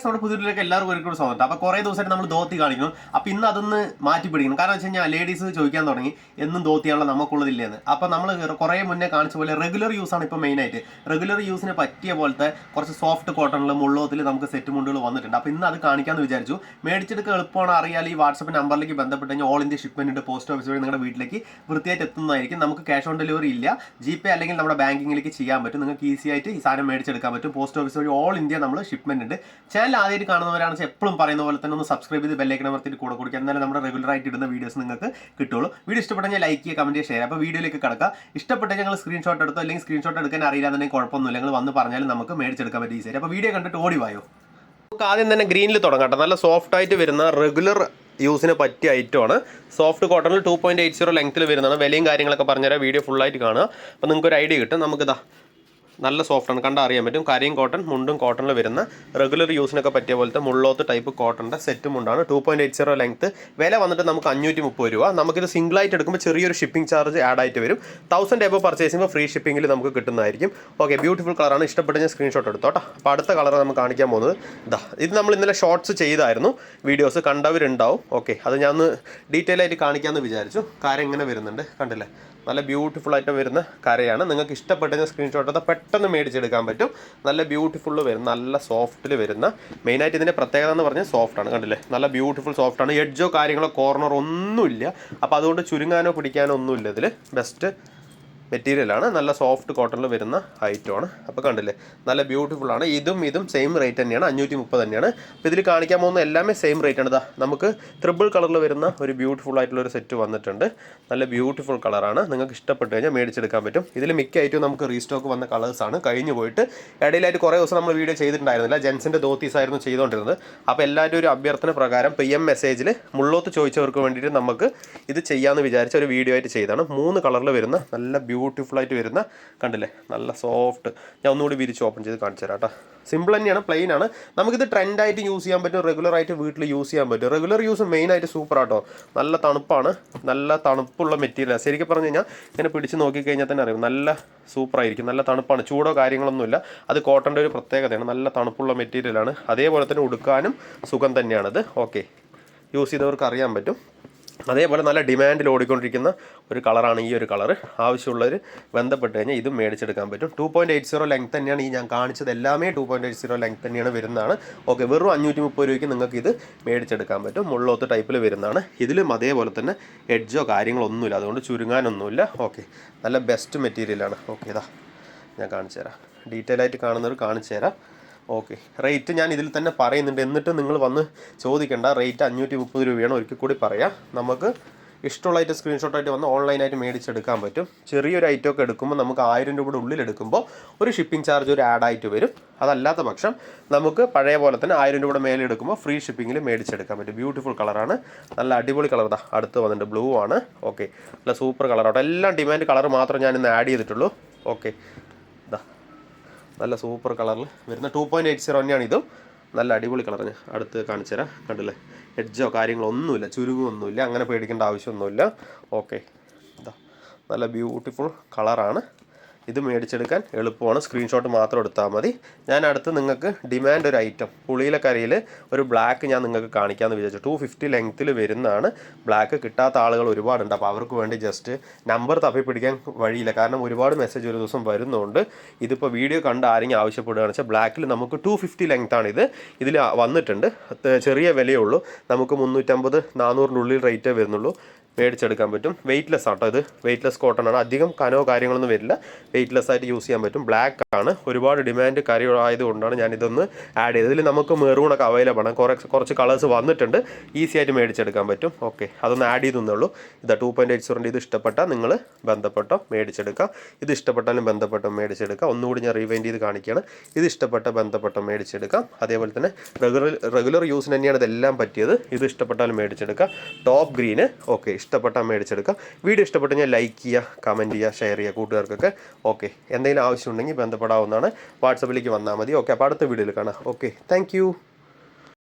Guys നമ്മുടെ പുതിയൊരിലേക്ക് എല്ലാവർക്കും ഒരിക്കലും സ്വാഗതം. അപ്പോൾ കുറേ ദിവസമായിട്ട് നമ്മൾ ധോത്തി കാണിക്കുന്നു. അപ്പോൾ ഇന്ന് അതൊന്ന് മാറ്റി പിടിക്കണം. കാരണം വെച്ച് കഴിഞ്ഞാൽ ലേഡീസ് ചോദിക്കാൻ തുടങ്ങി എന്നും ധോത്തിയാണല്ലോ നമുക്കുള്ളതില്ലെന്ന് അപ്പോൾ നമ്മൾ കുറേ മുന്നേ കാണിച്ച പോലെ റെഗുലർ യൂസ് ആണ് ഇപ്പോൾ മെയിനായിട്ട് റെഗുലർ യൂസിന് പറ്റിയ പോലത്തെ കുറച്ച് സോഫ്റ്റ് കോട്ടണിൽ മുള്ളോത്തിൽ നമുക്ക് സെറ്റ് മുണ്ടുകൾ വന്നിട്ടുണ്ട്. അപ്പോൾ ഇന്ന് അത് കാണിക്കാമെന്ന് വിചാരിച്ചു. മേടിച്ചെടുക്കുക എളുപ്പമാണ്. അറിയാൽ ഈ വാട്സപ്പ് നമ്പറിലേക്ക് ബന്ധപ്പെട്ട് കഴിഞ്ഞാൽ all India shipment post office വഴി നിങ്ങളുടെ വീട്ടിലേക്ക് വൃത്തിയായിട്ട് എത്തുന്നതായിരിക്കും. നമുക്ക് ക്യാഷ് ഓൺ ഡെലിവറി ഇല്ല. ജി പേ അല്ലെങ്കിൽ നമ്മുടെ ബാങ്കിങ്ങിലേക്ക് ചെയ്യാൻ പറ്റും. നിങ്ങൾക്ക് ഈസി ആയിട്ട് ഈ സാധനം മേടിച്ചെടുക്കാൻ പറ്റും. പോസ്റ്റ് ഓഫീസ് വഴി ഓൾ ഇന്ത്യ നമ്മൾ ഷിപ്മെന്റ് ഉണ്ട്. ചാനൽ ആദ്യമായിട്ട് കാണുന്നവരാണ്. എപ്പോഴും പറയുന്ന പോലെ തന്നെ ഒന്ന് സബ്സ്ക്രൈബ് ചെയ്ത് ബെല്ലൈക്കൺ അമർത്തിട്ട് കൂടെ കൊടുക്കുക എന്നാലും നമ്മുടെ റെഗുലർ ആയിട്ട് ഇടുന്ന വീഡിയോസ് നിങ്ങൾക്ക് കിട്ടുള്ളൂ. വീഡിയോ ഇഷ്ടപ്പെട്ടെങ്കിൽ ലൈക്ക് ചെയ്യുക കമന്റ് ഷെയർ അപ്പോൾ വീഡിയോയിലേക്ക് കിടക്കുക. ഇഷ്ടപ്പെട്ട ഞങ്ങൾ സ്ക്രീൻഷോട്ട് എടുത്തോ അല്ലെങ്കിൽ സ്ക്രീൻഷോട്ട് എടുക്കാൻ അറിയില്ലാന്നുണ്ടെങ്കിൽ കുഴപ്പമൊന്നുമില്ല. നിങ്ങൾ വന്ന് പറഞ്ഞാലും നമുക്ക് മേടിച്ചെടുക്കാൻ പറ്റും ഈസിയായി അപ്പോൾ വീഡിയോ കണ്ടിട്ട് ഓടി വായോ? നമുക്ക് ആദ്യം തന്നെ ഗ്രീനിൽ തുടങ്ങാം കേട്ടോ. നല്ല സോഫ്റ്റ് ആയിട്ട് വരുന്ന റെഗുലർ യൂസിന് പറ്റിയ ഐറ്റമാണ് സോഫ്റ്റ് കോട്ടണിൽ ടു പോയിന്റ് എയ്റ്റ് സീറോ ലെങ്ത്തിൽ വരുന്നതാണ്. വിലയും കാര്യങ്ങളൊക്കെ പറഞ്ഞുതരാം. വീഡിയോ ഫുള്ളായിട്ട് കാണുക. അപ്പോൾ നിങ്ങൾക്ക് ഒരു ഐഡിയ കിട്ടും. നമുക്കിതാ നല്ല സോഫ്റ്റ് ആണ്. കണ്ടാൽ അറിയാൻ പറ്റും. കരിയും കോട്ടൺ മുണ്ടും കോട്ടണിൽ വരുന്ന റെഗുലർ യൂസിനൊക്കെ പറ്റിയ പോലത്തെ മുള്ളോത്ത് ടൈപ്പ് കോട്ടണിന്റെ set മുണ്ടാണ്. Two point eight zero length വില വന്നിട്ട് നമുക്ക് അഞ്ഞൂറ്റി മുപ്പത് രൂപ. നമുക്കിത് സിംഗിൾ ആയിട്ട് എടുക്കുമ്പോൾ ചെറിയൊരു ഷിപ്പിംഗ് ചാർജ് ആഡ് ആയിട്ട് വരും. തൗസൻഡ് എബോ പർച്ചേസ് ചെയ്യുമ്പോൾ ഫ്രീ ഷിപ്പിംഗിൽ നമുക്ക് കിട്ടുന്നതായിരിക്കും. ഓക്കെ ബ്യൂട്ടിഫുൾ കളറാണ് ഇഷ്ടപ്പെട്ട് ഞാൻ സ്ക്രീൻഷോട്ട് എടുത്തോട്ടോ. അപ്പോൾ അടുത്ത കളർ നമുക്ക് കാണിക്കാൻ പോകുന്നത്. ഇതാ ഇത് നമ്മൾ ഇന്നലെ ഷോർട്സ് ചെയ്തായിരുന്നു. വീഡിയോസ് കണ്ടവരുണ്ടാവും. ഓക്കെ അത് ഞാൻ ഒന്ന് ഡീറ്റെയിൽ ആയിട്ട് കാണിക്കാമെന്ന് വിചാരിച്ചു. കാര്യം ഇങ്ങനെ വരുന്നുണ്ട്. കണ്ടില്ലേ? നല്ല ബ്യൂട്ടിഫുൾ ആയിട്ട് വരുന്ന കരയാണ്. നിങ്ങൾക്ക് ഇഷ്ടപ്പെട്ട സ്ക്രീൻഷോട്ട് എടുത്താൽ പെട്ടെന്ന് മേടിച്ചെടുക്കാൻ പറ്റും. നല്ല ബ്യൂട്ടിഫുൾ വരുന്ന നല്ല സോഫ്റ്റിൽ വരുന്ന. മെയിനായിട്ട് ഇതിന്റെ പ്രത്യേകത എന്ന് പറഞ്ഞാൽ സോഫ്റ്റ് ആണ്. കണ്ടില്ലേ? നല്ല ബ്യൂട്ടിഫുൾ സോഫ്റ്റ് ആണ്. എഡ്ജോ കാര്യങ്ങളോ കോർണർ ഒന്നുമില്ല. അപ്പോൾ അതുകൊണ്ട് ചുരുങ്ങാനോ പിടിക്കാനോ ഒന്നുമില്ല ഇതിൽ ബെസ്റ്റ് മെറ്റീരിയലാണ് നല്ല സോഫ്റ്റ് കോട്ടണിൽ വരുന്ന ഐറ്റമാണ് അപ്പോൾ കണ്ടില്ലേ? നല്ല ബ്യൂട്ടിഫുൾ ആണ്. ഇതും ഇതും സെയിം റേറ്റ് തന്നെയാണ്. അഞ്ഞൂറ്റി മുപ്പത് തന്നെയാണ്. അപ്പോൾ ഇതിൽ കാണിക്കാൻ പോകുന്ന എല്ലാമേ സെയിം റേറ്റ് ആണ്. ഇതാ നമുക്ക് ട്രിപ്പിൾ കളറിൽ വരുന്ന ഒരു ബ്യൂട്ടിഫുൾ ആയിട്ടുള്ള ഒരു സെറ്റ് വന്നിട്ടുണ്ട്. നല്ല ബ്യൂട്ടിഫുൾ കളറാണ് നിങ്ങൾക്ക് ഇഷ്ടപ്പെട്ട് കഴിഞ്ഞാൽ മേടിച്ചെടുക്കാൻ പറ്റും. ഇതിൽ മിക്ക ഐറ്റവും നമുക്ക് റീസ്റ്റോക്ക് വന്ന കളേഴ്സാണ് കഴിഞ്ഞു പോയിട്ട് ഇടയിലായിട്ട് കുറേ ദിവസം നമ്മൾ വീഡിയോ ചെയ്തിട്ടുണ്ടായിരുന്നില്ല. ജെൻസിന്റെ ധോത്തീസ് ആയിരുന്നു ചെയ്തുകൊണ്ടിരുന്നത്. അപ്പോൾ എല്ലാവരും ഒരു അഭ്യർത്ഥന പ്രകാരം പി എം മെസ്സേജിൽ മുള്ളോത്ത് ചോദിച്ചവർക്ക് വേണ്ടിയിട്ട് നമുക്ക് ഇത് ചെയ്യാമെന്ന് വിചാരിച്ച ഒരു വീഡിയോ ആയിട്ട് ചെയ്താണ്. മൂന്ന് കളറിൽ വരുന്ന നല്ല ബ്യൂട്ടിഫുൾ ആയിട്ട് വരുന്ന കണ്ടില്ലേ? നല്ല സോഫ്റ്റ് ഞാൻ ഒന്നുകൂടി വിരിച്ച് ഓപ്പൺ ചെയ്ത് കാണിച്ചു തരാം കേട്ടോ. സിമ്പിൾ തന്നെയാണ് പ്ലെയിൻ ആണ്. നമുക്കിത് ട്രെൻഡായിട്ട് യൂസ് ചെയ്യാൻ പറ്റും റെഗുലർ ആയിട്ട് വീട്ടിൽ യൂസ് ചെയ്യാൻ പറ്റും. റെഗുലർ യൂസ് മെയിൻ ആയിട്ട് സൂപ്പർ ആട്ടോ. നല്ല തണുപ്പാണ് നല്ല തണുപ്പുള്ള മെറ്റീരിയൽ ശരിക്കും പറഞ്ഞു കഴിഞ്ഞാൽ ഇങ്ങനെ പിടിച്ച് നോക്കിക്കഴിഞ്ഞാൽ തന്നെ അറിയാം നല്ല സൂപ്പറായിരിക്കും നല്ല തണുപ്പാണ്. ചൂടോ കാര്യങ്ങളൊന്നുമില്ല അത് കോട്ടന്റെ ഒരു പ്രത്യേകതയാണ്. നല്ല തണുപ്പുള്ള മെറ്റീരിയലാണ് അതേപോലെ തന്നെ ഉടുക്കാനും സുഖം തന്നെയാണത്. ഓക്കെ യൂസ് ചെയ്തവർക്ക് അറിയാൻ പറ്റും. അതേപോലെ നല്ല ഡിമാൻഡിൽ ഓടിക്കൊണ്ടിരിക്കുന്ന ഒരു കളറാണ് ഈ ഒരു കളർ ആവശ്യമുള്ളവർ ബന്ധപ്പെട്ട് കഴിഞ്ഞാൽ ഇതും മേടിച്ചെടുക്കാൻ പറ്റും. Two point eight zero length തന്നെയാണ് ഈ ഞാൻ കാണിച്ചത്. എല്ലാമേ two point eight zero length തന്നെയാണ് വരുന്നതാണ്. ഓക്കെ വെറും അഞ്ഞൂറ്റി മുപ്പത് രൂപയ്ക്ക് നിങ്ങൾക്ക് ഇത് മേടിച്ചെടുക്കാൻ പറ്റും. മുള്ളോത്ത് ടൈപ്പിൽ വരുന്നതാണ്. ഇതിലും അതേപോലെ തന്നെ എഡ്ജോ കാര്യങ്ങളൊന്നുമില്ല. അതുകൊണ്ട് ചുരുങ്ങാനൊന്നുമില്ല. ഓക്കെ നല്ല ബെസ്റ്റ് മെറ്റീരിയലാണ് ഓക്കെ ഇതാ ഞാൻ കാണിച്ചു തരാം ഡീറ്റെയിൽ ആയിട്ട് കാണുന്നവർ കാണിച്ചു തരാം ഓക്കെ. റേറ്റ് ഞാൻ ഇതിൽ തന്നെ പറയുന്നുണ്ട്. എന്നിട്ട് നിങ്ങൾ വന്ന് ചോദിക്കേണ്ട. റേറ്റ് അഞ്ഞൂറ്റി മുപ്പത് രൂപയാണ്. ഒരിക്കൽ കൂടി പറയാം. നമുക്ക് ഇഷ്ടമുള്ള ഐറ്റം സ്ക്രീൻഷോട്ടായിട്ട് വന്ന് ഓൺലൈനായിട്ട് മേടിച്ചെടുക്കാൻ പറ്റും. ചെറിയൊരു ഐറ്റം ഒക്കെ എടുക്കുമ്പോൾ നമുക്ക് ആയിരം രൂപയുടെ ഉള്ളിൽ എടുക്കുമ്പോൾ ഒരു ഷിപ്പിംഗ് ചാർജ് ഒരു ആഡ് ആയിട്ട് വരും. അതല്ലാത്ത പക്ഷം നമുക്ക് പഴയ പോലെ തന്നെ ആയിരം രൂപയുടെ മേലെ എടുക്കുമ്പോൾ ഫ്രീ ഷിപ്പിങ്ങിൽ മേടിച്ചെടുക്കാൻ പറ്റും. ബ്യൂട്ടിഫുൾ കളറാണ് നല്ല അടിപൊളി കളർ താ അടുത്ത് വന്നിട്ടുണ്ട് ബ്ലൂ ആണ്. ഓക്കെ നല്ല സൂപ്പർ കളറാണ് എല്ലാം ഡിമാൻഡ് കളർ മാത്രം ഞാൻ ഇന്ന് ആഡ് ചെയ്തിട്ടുള്ളൂ. ഓക്കെ ഇതാ നല്ല സൂപ്പർ കളറിൽ വരുന്ന ടു പോയിന്റ് എയ്റ്റ് സീറോ തന്നെയാണ് ഇതും നല്ല അടിപൊളി ഞാൻ അടുത്ത് കാണിച്ചു തരാം. കണ്ടില്ലേ? എഡ്ജോ കാര്യങ്ങളോ ഒന്നുമില്ല. ചുരുങ്ങൊന്നുമില്ല അങ്ങനെ പേടിക്കേണ്ട ആവശ്യമൊന്നുമില്ല. ഓക്കെ ഇതാ. നല്ല ബ്യൂട്ടിഫുൾ കളറാണ്. ഇത് മേടിച്ചെടുക്കാൻ എളുപ്പമാണ്. സ്ക്രീൻഷോട്ട് മാത്രം എടുത്താൽ മതി. ഞാൻ അടുത്ത് നിങ്ങൾക്ക് ഡിമാൻഡ് ഒരു ഐറ്റം പുളിയിലക്കരയിൽ ഒരു ബ്ലാക്ക് ഞാൻ നിങ്ങൾക്ക് കാണിക്കാമെന്ന് വിചാരിച്ചു. ടു ഫിഫ്റ്റി ലെങ്ത്തിൽ വരുന്നതാണ്. ബ്ലാക്ക് കിട്ടാത്ത ആളുകൾ ഒരുപാടുണ്ട്. അപ്പോൾ അവർക്ക് വേണ്ടി ജസ്റ്റ് നമ്പർ തപ്പി പിടിക്കാൻ വഴിയില്ല. കാരണം ഒരുപാട് മെസ്സേജ് ഒരു ദിവസം വരുന്നുണ്ട്. ഇതിപ്പോൾ വീഡിയോ കണ്ട് ആരെങ്കിലും ആവശ്യപ്പെടുകയാണെന്ന് വെച്ചാൽ ബ്ലാക്കിൽ നമുക്ക് ടു ഫിഫ്റ്റി ലെങ്ത്താണിത് ഇത്. ഇതിൽ വന്നിട്ടുണ്ട്. ചെറിയ വിലയേ ഉള്ളൂ. നമുക്ക് മുന്നൂറ്റമ്പത് നാനൂറിന്റെ ഉള്ളിൽ റേറ്റേ വരുന്നുള്ളൂ. മേടിച്ചെടുക്കാൻ പറ്റും. വെയിറ്റ്ലെസ് ആട്ടോ ഇത്. വെയിറ്റ്ലെസ് കോട്ടൺ ആണ്. അധികം കനോ കാര്യങ്ങളൊന്നും വരില്ല. വെയിറ്റ്ലെസ് ആയിട്ട് യൂസ് ചെയ്യാൻ പറ്റും. ബ്ലാക്ക് ആണ്. ഒരുപാട് ഡിമാൻഡ് കാര്യമായതുകൊണ്ടാണ് ഞാൻ ഇതൊന്ന് ആഡ് ചെയ്തത്. ഇതിൽ നമുക്ക് മെറൂണൊക്കെ അവൈലബിൾ ആണ്. കുറച്ച് കുറച്ച് കളേഴ്സ് വന്നിട്ടുണ്ട്. ഈസി ആയിട്ട് മേടിച്ചെടുക്കാൻ പറ്റും. ഓക്കെ അതൊന്ന് ആഡ് ചെയ്തെന്നേ ഉള്ളൂ. ഇതാ ടു പോയിന്റ് എയ്റ്റ് സീറോന്റെ ഇത് ഇഷ്ടപ്പെട്ടാൽ നിങ്ങൾ ബന്ധപ്പെട്ടോ മേടിച്ചെടുക്കാം. ഇത് ഇഷ്ടപ്പെട്ടാലും ബന്ധപ്പെട്ടോ മേടിച്ചെടുക്കാം. ഒന്നുകൂടി ഞാൻ റീവൈൻഡ് ചെയ്ത് കാണിക്കുകയാണ്. ഇത് ഇഷ്ടപ്പെട്ട ബന്ധപ്പെട്ടോ മേടിച്ചെടുക്കാം. അതേപോലെ തന്നെ റെഗുലർ റെഗുലർ യൂസിന് തന്നെയാണ് ഇതെല്ലാം പറ്റിയത്. ഇത് ഇഷ്ടപ്പെട്ടാലും മേടിച്ചെടുക്കാം. ടോപ്പ് ഗ്രീന് ഓക്കെ ഇഷ്ടപ്പെട്ടാൽ മേടിച്ചെടുക്കുക വീഡിയോ ഇഷ്ടപ്പെട്ട് ഞാൻ ലൈക്ക് ചെയ്യുക കമന്റ് ചെയ്യുക ഷെയർ ചെയ്യുക കൂട്ടുകാർക്കൊക്കെ. ഓക്കെ എന്തെങ്കിലും ആവശ്യമുണ്ടെങ്കിൽ ബന്ധപ്പെടാവുന്നതാണ്. വാട്സപ്പിലേക്ക് വന്നാൽ മതി. ഓക്കെ അപ്പോൾ അടുത്ത വീഡിയോയിൽ കാണാം. Okay thank